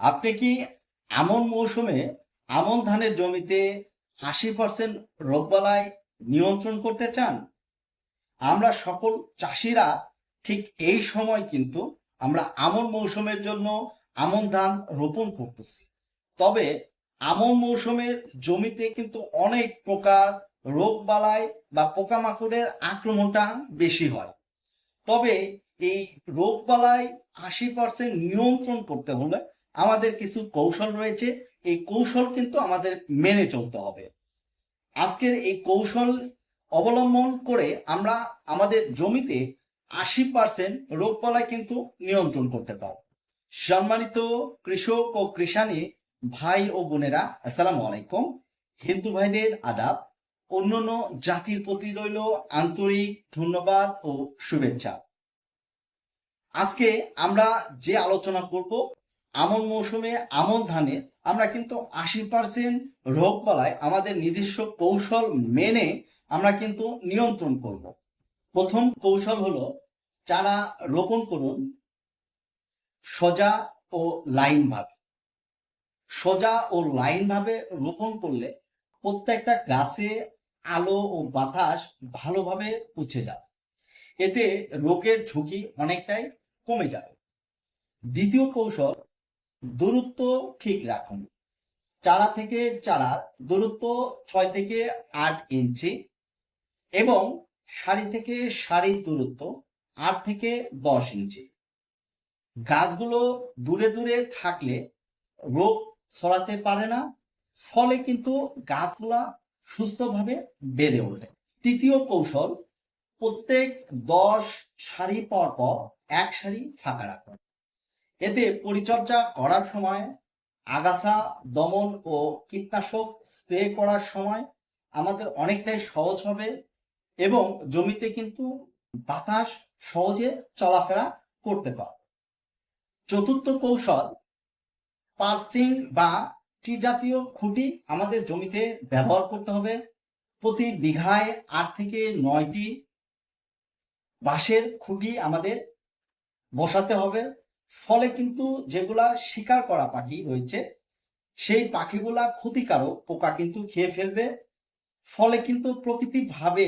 আপনি কি আমন মৌসুমে আমন ধানের জমিতে আশি পার্সেন্ট রোগবালাই নিয়ন্ত্রণ করতে চান? আমরা সকল চাষিরা ঠিক এই সময় কিন্তু আমরা আমন মৌসুমের জন্য আমন ধান রোপণ করতেছি। তবে আমন মৌসুমের জমিতে কিন্তু অনেক প্রকার রোগবালাই বা পোকামাকড়ের আক্রমণটা বেশি হয়। তবে এই রোগবালাই আশি পার্সেন্ট নিয়ন্ত্রণ করতে হলে আমাদের কিছু কৌশল রয়েছে। এই কৌশল কিন্তু আমাদের মেনে চলতে হবে। আজকের এই কৌশল অবলম্বন করে আমরা আমাদের জমিতে আশি পার্সেন্ট রোগবালাই কিন্তু নিয়ন্ত্রণ করতে পারব। সম্মানিত কৃষক ও কৃষানি ভাই ও বোনেরা, আসসালামু আলাইকুম। হিন্দু ভাইদের আদাব। অন্যান্য জাতির প্রতি রইল আন্তরিক ধন্যবাদ ও শুভেচ্ছা। আজকে আমরা যে আলোচনা করব আমন মৌসুমে আমন ধানে আমরা কিন্তু আশি পার্সেন্ট রোগ বালায় আমাদের নিজস্ব কৌশল মেনে আমরা কিন্তু নিয়ন্ত্রণ করব। প্রথম কৌশল হলো চারা রোপণ করুন সোজা ও লাইন ভাবে সোজা ও লাইন ভাবে রোপণ করলে প্রত্যেকটা গাছে আলো ও বাতাস ভালোভাবে পৌঁছে যাবে। এতে রোগের ঝুঁকি অনেকটাই কমে যাবে। দ্বিতীয় কৌশল দূরত্ব ঠিক রাখুন। চারা থেকে চারার দূরত্ব ছয় থেকে আট ইঞ্চি এবং সারি থেকে সারির দূরত্ব আট থেকে দশ ইঞ্চি। গাছগুলো দূরে দূরে থাকলে রোগ ছড়াতে পারে না, ফলে কিন্তু গাছগুলা সুস্থভাবে বেড়ে ওঠে। তৃতীয় কৌশল, প্রত্যেক দশ সারি পর পর এক সারি ফাঁকা রাখুন। এতে পরিচর্যা করার সময়, আগাছা, দমন ও কীটনাশক স্প্রে করার সময় আমাদের অনেকটাই সহজ হবে এবং জমিতে কিন্তু বাতাস সহজে চলাফেরা করতে পারে চতুর্থ কৌশল, পার্চিং বা টি জাতীয় খুঁটি আমাদের জমিতে ব্যবহার করতে হবে। প্রতি বিঘায় আট থেকে নয়টি বাঁশের খুঁটি আমাদের বসাতে হবে। ফলে কিন্তু যেগুলা শিকার করা পাখি রয়েছে, সেই পাখিগুলা ক্ষতিকারক। পোকা কিন্তু খেয়ে ফেলবে, ফলে কিন্তু প্রকৃতিভাবে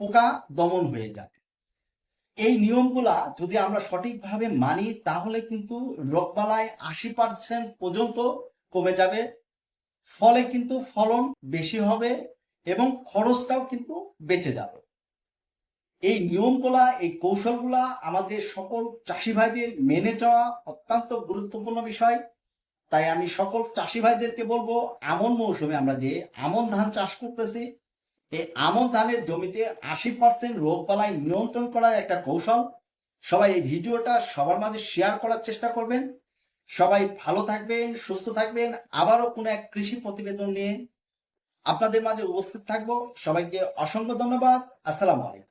পোকা দমন হয়ে যাবে। এই নিয়মগুলা যদি আমরা সঠিকভাবে মানি, তাহলে কিন্তু রোগবালায় আশি পার্সেন্ট পর্যন্ত কমে যাবে, ফলে কিন্তু ফলন বেশি হবে এবং খরচটাও কিন্তু বেঁচে যাবে। এই নিয়মগুলা, এই কৌশলগুলা আমাদের সকল চাষি ভাইদের মেনে চলা অত্যন্ত গুরুত্বপূর্ণ বিষয়। তাই আমি সকল চাষি ভাইদেরকে বলব, আমন মৌসুমে আমরা যে আমন ধান চাষ করতেছি, এই আমন ধানের জমিতে আশি পার্সেন্ট রোগবালাই নিয়ন্ত্রণ করার একটা কৌশল। সবাই এই ভিডিওটা সবার মাঝে শেয়ার করার চেষ্টা করবেন। সবাই ভালো থাকবেন, সুস্থ থাকবেন। আবারও কোনো এক কৃষি প্রতিবেদন নিয়ে আপনাদের মাঝে উপস্থিত থাকব। সবাইকে অসংখ্য ধন্যবাদ। আসসালামু আলাইকুম।